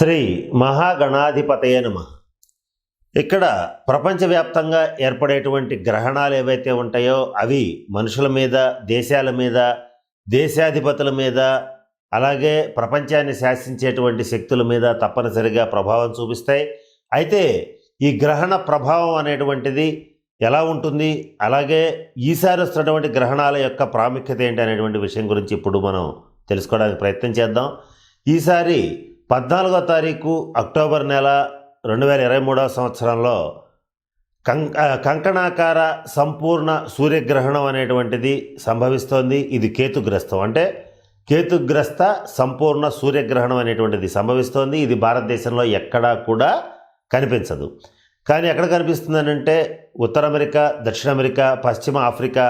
శ్రీ మహాగణాధిపతయ నమ. ఇక్కడ ప్రపంచవ్యాప్తంగా ఏర్పడేటువంటి గ్రహణాలు ఏవైతే ఉంటాయో అవి మనుషుల మీద దేశాల మీద దేశాధిపతుల మీద అలాగే ప్రపంచాన్ని శాసించేటువంటి శక్తుల మీద తప్పనిసరిగా ప్రభావం చూపిస్తాయి. అయితే ఈ గ్రహణ ప్రభావం అనేటువంటిది ఎలా ఉంటుంది? అలాగే ఈసారి వస్తున్నటువంటి గ్రహణాల యొక్క ప్రాముఖ్యత ఏంటి అనేటువంటి విషయం గురించి ఇప్పుడు మనం తెలుసుకోవడానికి ప్రయత్నం చేద్దాం. ఈసారి పద్నాలుగో తారీఖు అక్టోబర్ నెల రెండు వేల ఇరవై మూడవ సంవత్సరంలో కం కంకణాకార సంపూర్ణ సూర్యగ్రహణం అనేటువంటిది సంభవిస్తోంది. ఇది కేతుగ్రస్తం. అంటే కేతుగ్రస్త సంపూర్ణ సూర్యగ్రహణం అనేటువంటిది సంభవిస్తోంది. ఇది భారతదేశంలో ఎక్కడా కూడా కనిపించదు. కానీ ఎక్కడ కనిపిస్తుంది అంటే ఉత్తర అమెరికా దక్షిణ అమెరికా పశ్చిమ ఆఫ్రికా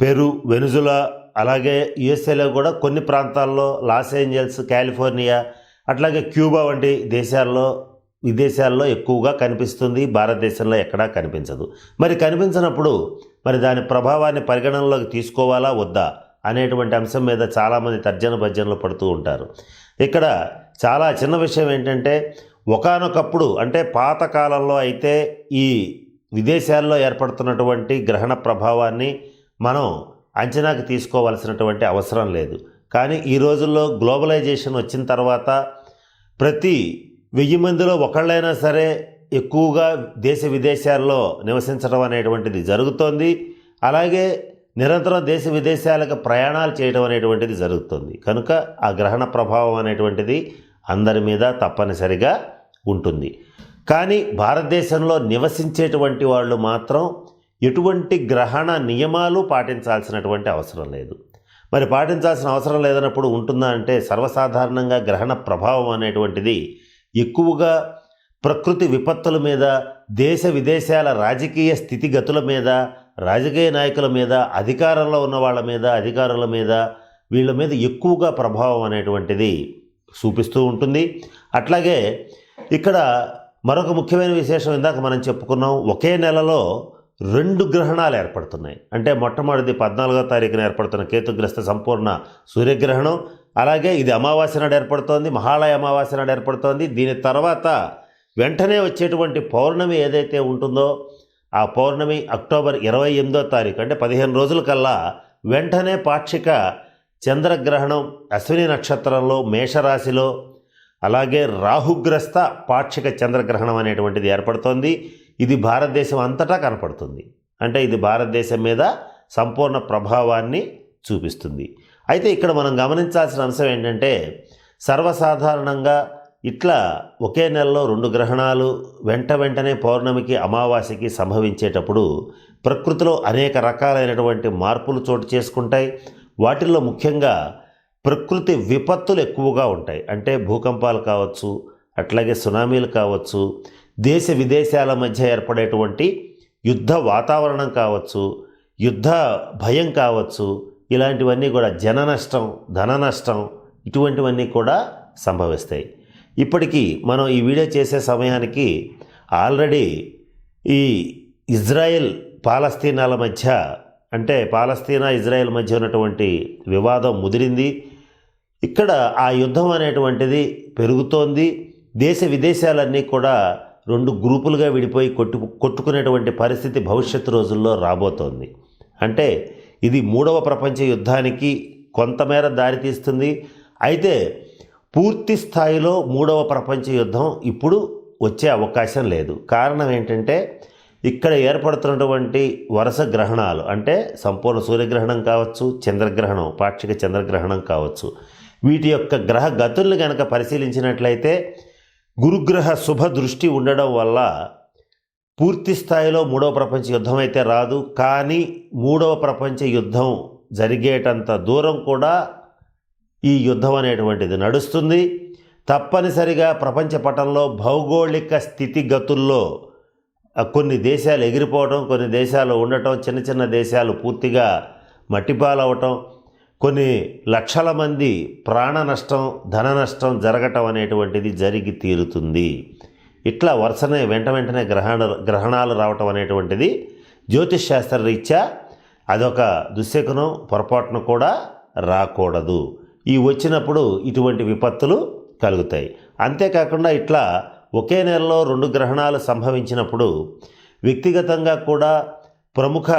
పెరు వెనుజులా అలాగే యుఎస్ఏలో కూడా కొన్ని ప్రాంతాల్లో లాస్ ఏంజల్స్ కాలిఫోర్నియా అట్లాగే క్యూబా వంటి దేశాల్లో విదేశాల్లో ఎక్కువగా కనిపిస్తుంది. భారతదేశంలో ఎక్కడా కనిపించదు. మరి కనిపించినప్పుడు మరి దాని ప్రభావాన్ని పరిగణనలోకి తీసుకోవాలా వద్దా అనేటువంటి అంశం మీద చాలామంది తర్జన భర్జనలు పడుతూ ఉంటారు. ఇక్కడ చాలా చిన్న విషయం ఏంటంటే ఒకానొకప్పుడు అంటే పాతకాలంలో అయితే ఈ విదేశాల్లో ఏర్పడుతున్నటువంటి గ్రహణ ప్రభావాన్ని మనం అంచనాకి తీసుకోవాల్సినటువంటి అవసరం లేదు. కానీ ఈ రోజుల్లో గ్లోబలైజేషన్ వచ్చిన తర్వాత ప్రతి వెయ్యి మందిలో ఒకళ్ళైనా సరే ఎక్కువగా దేశ విదేశాల్లో నివసించడం అనేటువంటిది జరుగుతోంది. అలాగే నిరంతరం దేశ విదేశాలకు ప్రయాణాలు చేయడం అనేటువంటిది జరుగుతుంది. కనుక ఆ గ్రహణ ప్రభావం అనేటువంటిది అందరి మీద తప్పనిసరిగా ఉంటుంది. కానీ భారతదేశంలో నివసించేటువంటి వాళ్ళు మాత్రం ఎటువంటి గ్రహణ నియమాలు పాటించాల్సినటువంటి అవసరం లేదు. మరి పాటించాల్సిన అవసరం లేదన్నప్పుడు ఉంటుందా అంటే సర్వసాధారణంగా గ్రహణ ప్రభావం అనేటువంటిది ఎక్కువగా ప్రకృతి విపత్తుల మీద దేశ విదేశాల రాజకీయ స్థితిగతుల మీద రాజకీయ నాయకుల మీద అధికారంలో ఉన్న వాళ్ళ మీద అధికారుల మీద వీళ్ళ మీద ఎక్కువగా ప్రభావం అనేటువంటిది చూపిస్తూ ఉంటుంది. అట్లాగే ఇక్కడ మరొక ముఖ్యమైన విశేషం ఇందాక మనం చెప్పుకున్నాం ఒకే నెలలో రెండు గ్రహణాలు ఏర్పడుతున్నాయి. అంటే మొట్టమొదటిది పద్నాలుగో తారీఖున ఏర్పడుతున్న కేతుగ్రస్త సంపూర్ణ సూర్యగ్రహణం అలాగే ఇది అమావాస్య నాడు ఏర్పడుతోంది మహాలయ అమావాస్య నాడు ఏర్పడుతోంది. దీని తర్వాత వెంటనే వచ్చేటువంటి పౌర్ణమి ఏదైతే ఉంటుందో ఆ పౌర్ణమి అక్టోబర్ ఇరవై ఎనిమిదో తారీఖు అంటే పదిహేను రోజుల కల్లా వెంటనే పాక్షిక చంద్రగ్రహణం అశ్విని నక్షత్రంలో మేషరాశిలో అలాగే రాహుగ్రస్త పాక్షిక చంద్రగ్రహణం అనేటువంటిది ఏర్పడుతోంది. ఇది భారతదేశం అంతటా కనపడుతుంది. అంటే ఇది భారతదేశం మీద సంపూర్ణ ప్రభావాన్ని చూపిస్తుంది. అయితే ఇక్కడ మనం గమనించాల్సిన అంశం ఏంటంటే సర్వసాధారణంగా ఇట్లా ఒకే నెలలో రెండు గ్రహణాలు వెంట వెంటనే పౌర్ణమికి అమావాస్యకి సంభవించేటప్పుడు ప్రకృతిలో అనేక రకాలైనటువంటి మార్పులు చోటు చేసుకుంటాయి. వాటిల్లో ముఖ్యంగా ప్రకృతి విపత్తులు ఎక్కువగా ఉంటాయి. అంటే భూకంపాలు కావచ్చు అట్లాగే సునామీలు కావచ్చు దేశ విదేశాల మధ్య ఏర్పడేటువంటి యుద్ధ వాతావరణం కావచ్చు యుద్ధ భయం కావచ్చు ఇలాంటివన్నీ కూడా జన నష్టం ధన నష్టం ఇటువంటివన్నీ కూడా సంభవిస్తాయి. ఇప్పటికీ మనం ఈ వీడియో చేసే సమయానికి ఆల్రెడీ ఈ ఇజ్రాయెల్ పాలస్తీనాల మధ్య అంటే పాలస్తీనా ఇజ్రాయెల్ మధ్య ఉన్నటువంటి వివాదం ముదిరింది. ఇక్కడ ఆ యుద్ధం అనేటువంటిది పెరుగుతోంది. దేశ విదేశాలన్నీ కూడా రెండు గ్రూపులుగా విడిపోయి కొట్టు కొట్టుకునేటువంటి పరిస్థితి భవిష్యత్తు రోజుల్లో రాబోతోంది. అంటే ఇది మూడవ ప్రపంచ యుద్ధానికి కొంతమేర దారితీస్తుంది అయితే పూర్తి స్థాయిలో మూడవ ప్రపంచ యుద్ధం ఇప్పుడు వచ్చే అవకాశం లేదు. కారణం ఏంటంటే ఇక్కడ ఏర్పడుతున్నటువంటి వరుస గ్రహణాలు. అంటే సంపూర్ణ సూర్యగ్రహణం కావచ్చు చంద్రగ్రహణం పాక్షిక చంద్రగ్రహణం కావచ్చు. వీటి యొక్క గ్రహ గతుల్ని కనుక పరిశీలించినట్లయితే గురుగ్రహ శుభ దృష్టి ఉండడం వల్ల పూర్తి స్థాయిలో మూడవ ప్రపంచ యుద్ధం అయితే రాదు. కానీ మూడవ ప్రపంచ యుద్ధం జరిగేటంత దూరం కూడా ఈ యుద్ధం అనేటువంటిది నడుస్తుంది. తప్పనిసరిగా ప్రపంచ పటంలో భౌగోళిక స్థితిగతుల్లో కొన్ని దేశాలు ఎగిరిపోవడం కొన్ని దేశాలు ఉండటం చిన్న చిన్న దేశాలు పూర్తిగా మట్టిపాలవటం కొన్ని లక్షల మంది ప్రాణ నష్టం ధన నష్టం జరగటం అనేటువంటిది జరిగి తీరుతుంది. ఇట్లా వరుసనే వెంట వెంటనే గ్రహణ గ్రహణాలు రావటం అనేటువంటిది జ్యోతిష్ శాస్త్ర రీత్యా అదొక దుశ్శకునం పొరపాటున కూడా రాకూడదు. ఈ వచ్చినప్పుడు ఇటువంటి విపత్తులు కలుగుతాయి. అంతేకాకుండా ఇట్లా ఒకే నెలలో రెండు గ్రహణాలు సంభవించినప్పుడు వ్యక్తిగతంగా కూడా ప్రముఖ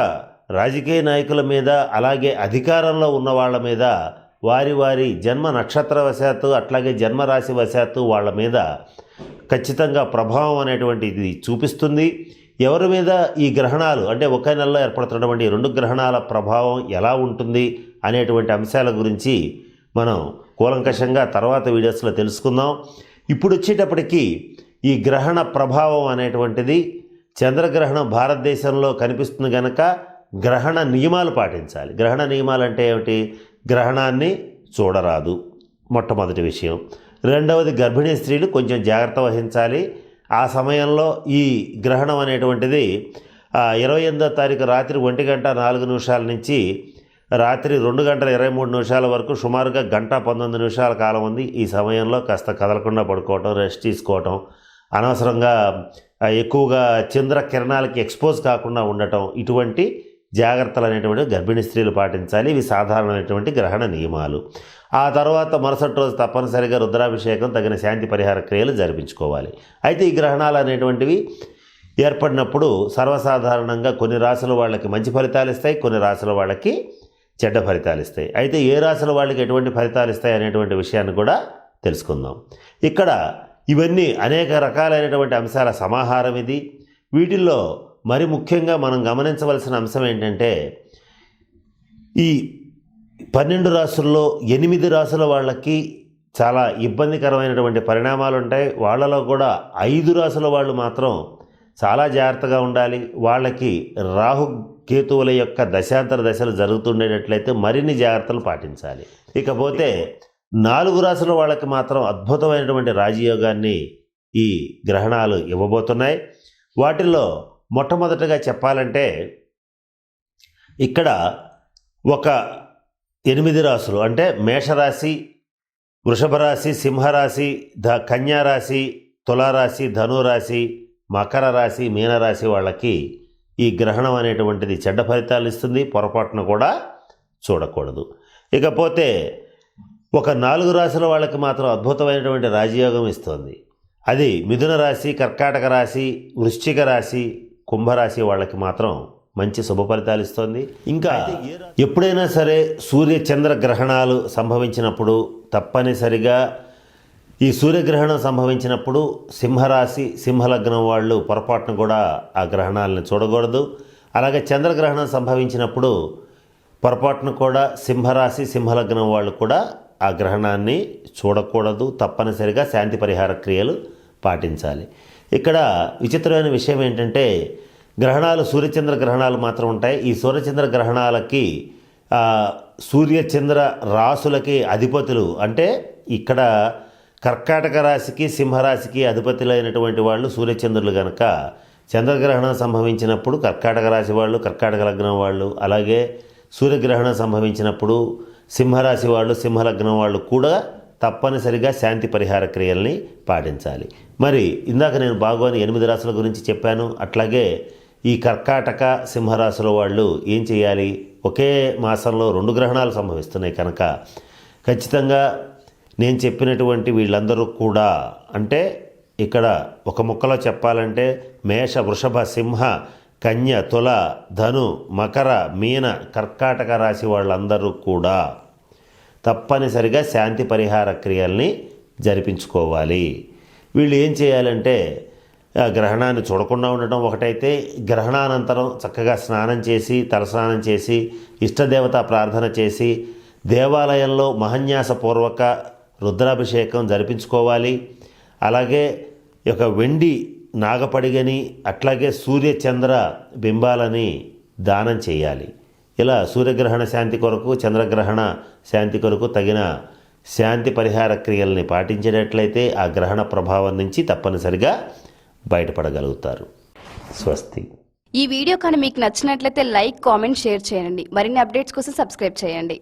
రాజకీయ నాయకుల మీద అలాగే అధికారంలో ఉన్న వాళ్ళ మీద వారి వారి జన్మ నక్షత్రవశాత్తు అట్లాగే జన్మరాశి వశాత్తు వాళ్ళ మీద ఖచ్చితంగా ప్రభావం అనేటువంటిది చూపిస్తుంది. ఎవరి మీద ఈ గ్రహణాలు అంటే ఒకే నెలలో ఏర్పడుతున్నటువంటి రెండు గ్రహణాల ప్రభావం ఎలా ఉంటుంది అనేటువంటి అంశాల గురించి మనం కూలంకషంగా తర్వాత వీడియోస్లో తెలుసుకుందాం. ఇప్పుడు వచ్చేటప్పటికి ఈ గ్రహణ ప్రభావం అనేటువంటిది చంద్రగ్రహణం భారతదేశంలో కనిపిస్తుంది కనుక గ్రహణ నియమాలు పాటించాలి. గ్రహణ నియమాలు అంటే ఏమిటి? గ్రహణాన్ని చూడరాదు. మొట్టమొదటి విషయం. రెండవది గర్భిణీ స్త్రీలు కొంచెం జాగ్రత్త వహించాలి. ఆ సమయంలో ఈ గ్రహణం అనేటువంటిది ఇరవై ఎనిమిదో తారీఖు రాత్రి ఒంటి గంట నాలుగు నిమిషాల నుంచి రాత్రి రెండు గంటల ఇరవై మూడు నిమిషాల వరకు సుమారుగా గంట పంతొమ్మిది నిమిషాల కాలం ఉంది. ఈ సమయంలో కాస్త కదలకుండా పడుకోవటం రెస్ట్ తీసుకోవటం అనవసరంగా ఎక్కువగా చంద్ర కిరణాలకి ఎక్స్పోజ్ కాకుండా ఉండటం ఇటువంటి జాగ్రత్తలు అనేటువంటి గర్భిణీ స్త్రీలు పాటించాలి. ఇవి సాధారణమైనటువంటి గ్రహణ నియమాలు. ఆ తర్వాత మరుసటి రోజు తప్పనిసరిగా రుద్రాభిషేకం తగిన శాంతి పరిహార క్రియలు జరిపించుకోవాలి. అయితే ఈ గ్రహణాలు అనేటువంటివి ఏర్పడినప్పుడు సర్వసాధారణంగా కొన్ని రాసుల వాళ్ళకి మంచి ఫలితాలు ఇస్తాయి కొన్ని రాసుల వాళ్ళకి చెడ్డ ఫలితాలు ఇస్తాయి. అయితే ఏ రాసుల వాళ్ళకి ఎటువంటి ఫలితాలు ఇస్తాయి అనేటువంటి విషయాన్ని కూడా తెలుసుకుందాం. ఇక్కడ ఇవన్నీ అనేక రకాలైనటువంటి అంశాల సమాహారం ఇది వీటిల్లో మరి ముఖ్యంగా మనం గమనించవలసిన అంశం ఏంటంటే ఈ పన్నెండు రాసుల్లో ఎనిమిది రాసుల వాళ్ళకి చాలా ఇబ్బందికరమైనటువంటి పరిణామాలు ఉంటాయి వాళ్ళలో కూడా ఐదు రాసుల వాళ్ళు మాత్రం చాలా జాగ్రత్తగా ఉండాలి. వాళ్ళకి రాహు కేతువుల యొక్క దశాంతర దశలు జరుగుతుండేటట్లయితే మరిన్ని జాగ్రత్తలు పాటించాలి. ఇకపోతే నాలుగు రాసుల వాళ్ళకి మాత్రం అద్భుతమైనటువంటి రాజయోగాన్ని ఈ గ్రహణాలు ఇవ్వబోతున్నాయి. వాటిల్లో మొట్టమొదటగా చెప్పాలంటే ఇక్కడ ఒక ఎనిమిది రాసులు. అంటే మేషరాశి వృషభ రాశి సింహరాశి ధ కన్యారాశి తులారాశి ధనురాశి మకర రాశి మీనరాశి వాళ్ళకి ఈ గ్రహణం అనేటువంటిది చెడ్డ ఫలితాలు ఇస్తుంది. పొరపాటును కూడా చూడకూడదు. ఇకపోతే ఒక నాలుగు రాశుల వాళ్ళకి మాత్రం అద్భుతమైనటువంటి రాజయోగం ఇస్తుంది. అది మిథున రాశి కర్కాటక రాశి వృశ్చిక రాశి కుంభరాశి వాళ్ళకి మాత్రం మంచి శుభ ఫలితాలు ఇస్తుంది. ఇంకా ఎప్పుడైనా సరే సూర్య చంద్ర గ్రహణాలు సంభవించినప్పుడు తప్పనిసరిగా ఈ సూర్యగ్రహణం సంభవించినప్పుడు సింహరాశి సింహలగ్నం వాళ్ళు పొరపాటును కూడా ఆ గ్రహణాలను చూడకూడదు. అలాగే చంద్రగ్రహణం సంభవించినప్పుడు పొరపాటును కూడా సింహరాశి సింహలగ్నం వాళ్ళు కూడా ఆ గ్రహణాన్ని చూడకూడదు. తప్పనిసరిగా శాంతి పరిహార క్రియలు పాటించాలి. ఇక్కడ విచిత్రమైన విషయం ఏంటంటే గ్రహణాలు సూర్యచంద్ర గ్రహణాలు మాత్రం ఉంటాయి. ఈ సూర్యచంద్ర గ్రహణాలకి సూర్యచంద్ర రాసులకి అధిపతులు అంటే ఇక్కడ కర్కాటక రాశికి సింహరాశికి అధిపతులైనటువంటి వాళ్ళు సూర్యచంద్రులు కనుక చంద్రగ్రహణం సంభవించినప్పుడు కర్కాటక రాశి వాళ్ళు కర్కాటక లగ్నం వాళ్ళు అలాగే సూర్యగ్రహణం సంభవించినప్పుడు సింహరాశి వాళ్ళు సింహలగ్నం వాళ్ళు కూడా తప్పనిసరిగా శాంతి పరిహార క్రియల్ని పాటించాలి. మరి ఇందాక నేను బాగోని ఎనిమిది రాసుల గురించి చెప్పాను. అట్లాగే ఈ కర్కాటక సింహరాశుల వాళ్ళు ఏం చేయాలి? ఒకే మాసంలో రెండు గ్రహణాలు సంభవిస్తున్నాయి కనుక ఖచ్చితంగా నేను చెప్పినటువంటి వీళ్ళందరూ కూడా అంటే ఇక్కడ ఒక ముక్కలో చెప్పాలంటే మేష వృషభ సింహ కన్య తుల ధను మకర మీన కర్కాటక రాశి వాళ్ళందరూ కూడా తప్పనిసరిగా శాంతి పరిహార క్రియల్ని జరిపించుకోవాలి. వీళ్ళు ఏం చేయాలంటే గ్రహణాన్ని చూడకుండా ఉండటం ఒకటైతే గ్రహణానంతరం చక్కగా స్నానం చేసి తలస్నానం చేసి ఇష్టదేవత ప్రార్థన చేసి దేవాలయంలో మహన్యాసపూర్వక రుద్రాభిషేకం జరిపించుకోవాలి. అలాగే ఒక యొక్క వెండి నాగపడిగని అట్లాగే సూర్యచంద్ర బింబాలని దానం చేయాలి. ఇలా సూర్యగ్రహణ శాంతి కొరకు చంద్రగ్రహణ శాంతి కొరకు తగిన శాంతి పరిహార క్రియల్ని పాటించినట్లయితే ఆ గ్రహణ ప్రభావం నుంచి తప్పనిసరిగా బయటపడగలుగుతారు. స్వస్తి. ఈ వీడియో కానీ మీకు నచ్చినట్లయితే లైక్ కామెంట్ షేర్ చేయండి. మరిన్ని అప్డేట్స్ కోసం సబ్స్క్రైబ్ చేయండి.